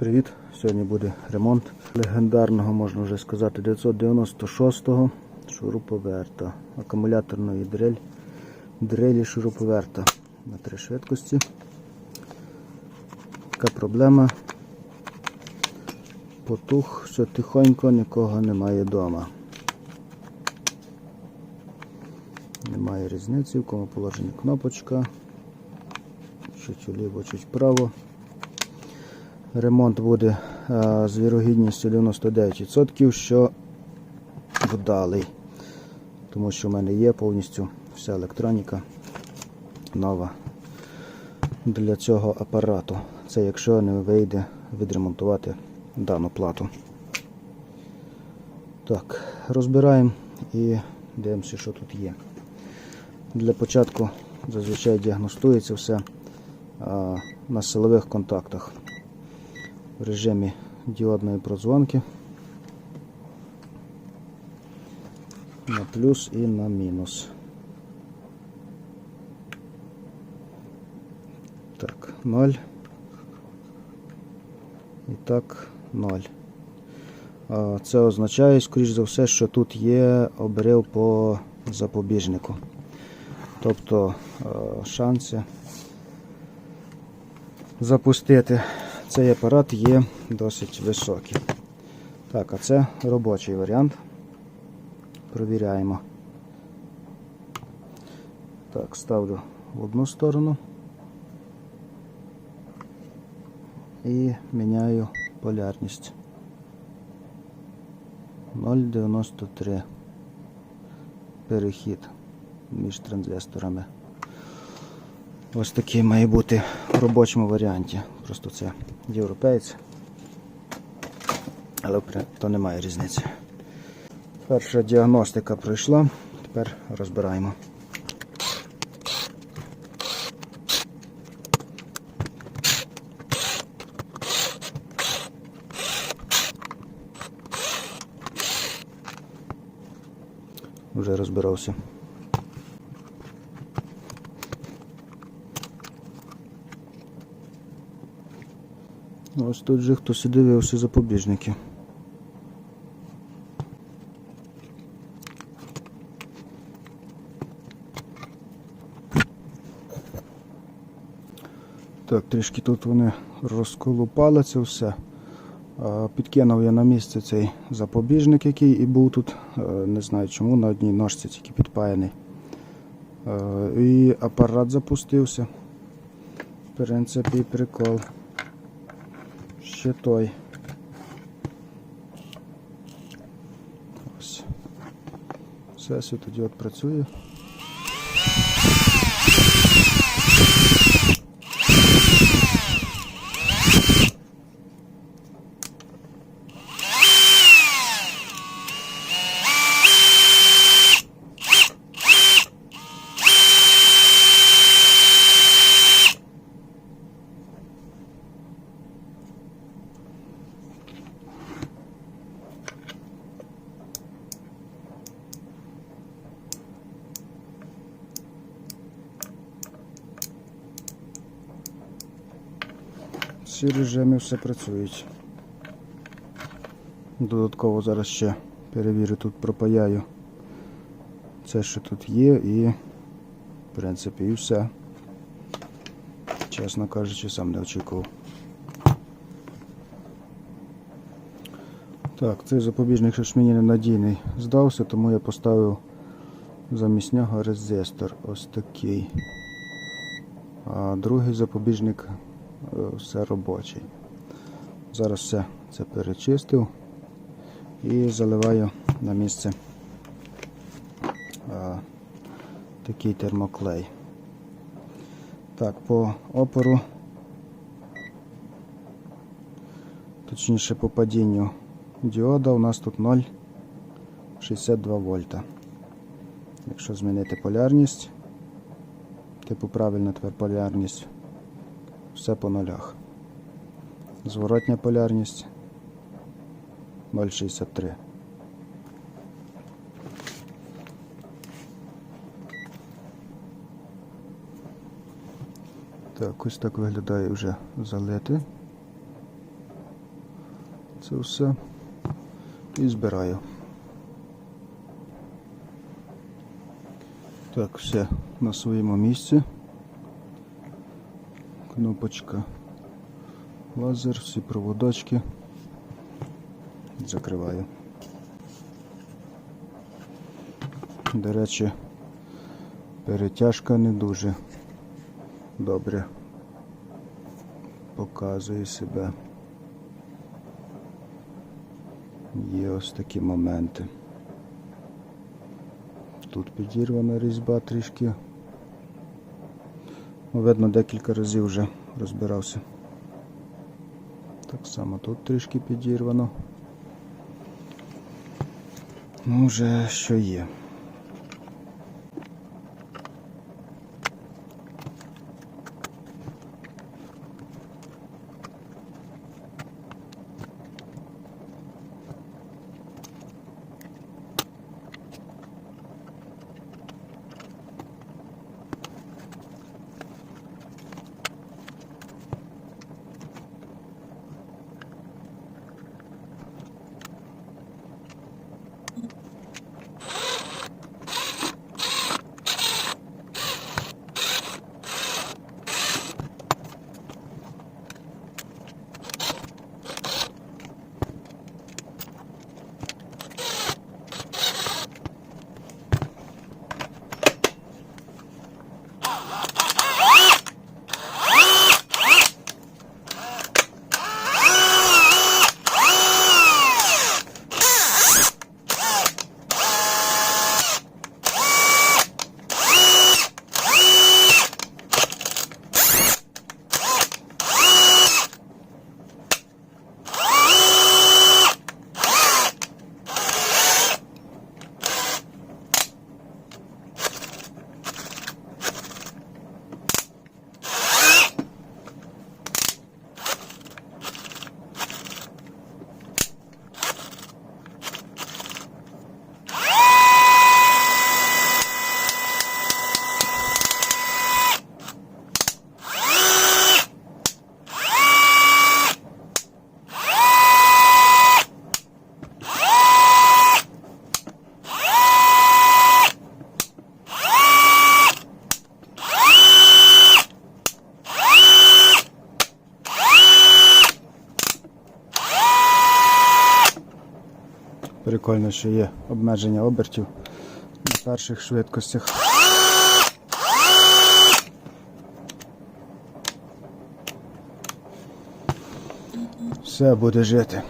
Привіт! Сьогодні буде ремонт легендарного, можна вже сказати, 996-го шуруповерта, акумуляторної дрель, дрелі шуруповерта на три швидкості. Така проблема. Потух, все тихонько, нікого немає вдома. Немає різниці, в кому положенні кнопочка. Чуть вліво, чуть вправо. Ремонт буде з вірогідністю 99%, що вдалий. Тому що в мене є повністю вся електроніка нова для цього апарату. Це якщо не вийде відремонтувати дану плату. Так, розбираємо і дивимося, що тут є. Для початку зазвичай діагностується все а, на силових контактах в режимі діодної продзвонки на плюс і на мінус. Так, 0. І так, 0. Це означає, скоріш за все, що тут є обрив по запобіжнику. Тобто е, шанси запустити цей апарат є досить високі. Так, а це робочий варіант. Провіряємо. Так, ставлю в одну сторону і міняю полярність. 0,93 перехід між транзисторами. Ось такий має бути в робочому варіанті. Просто це європейць. Але то немає різниці. Перша діагностика пройшла, тепер розбираємо. Вже розбирався. Ось тут же хтось і дивився запобіжники. Так, трішки тут вони розколупали це все. Підкинув я на місце цей запобіжник, який і був тут. Не знаю чому, на одній ножці тільки підпаяний. І апарат запустився. В принципі, прикол. Ще той. Ось. Все світодіод працює. Всі режими все працюють. Додатково зараз ще перевірю тут, пропаяю це, що тут є, і в принципі і все. Чесно кажучи, сам не очікував. Так, цей запобіжник що ж мені ненадійний здався, тому я поставив замість нього резистор ось такий. А другий запобіжник все робочий. Зараз все це перечистив і заливаю на місце а, такий термоклей. Так, по опору, точніше по падінню діода у нас тут 0,62 вольта. Якщо змінити полярність, типу правильна тепер полярність, все по нулях. Зворотня полярність 0,63. Так, ось так виглядає вже залити. Це все і збираю. Так, все на своєму місці. Кнопочка, лазер, всі проводочки. Закриваю. До речі, перетяжка не дуже добре показує себе. Є ось такі моменти. Тут підірвана різьба трішки. Видно, декілька разів вже розбирався. Так само тут трішки підірвано. Ну, вже що є. Прикольно, що є обмеження обертів на перших швидкостях. Все буде жити.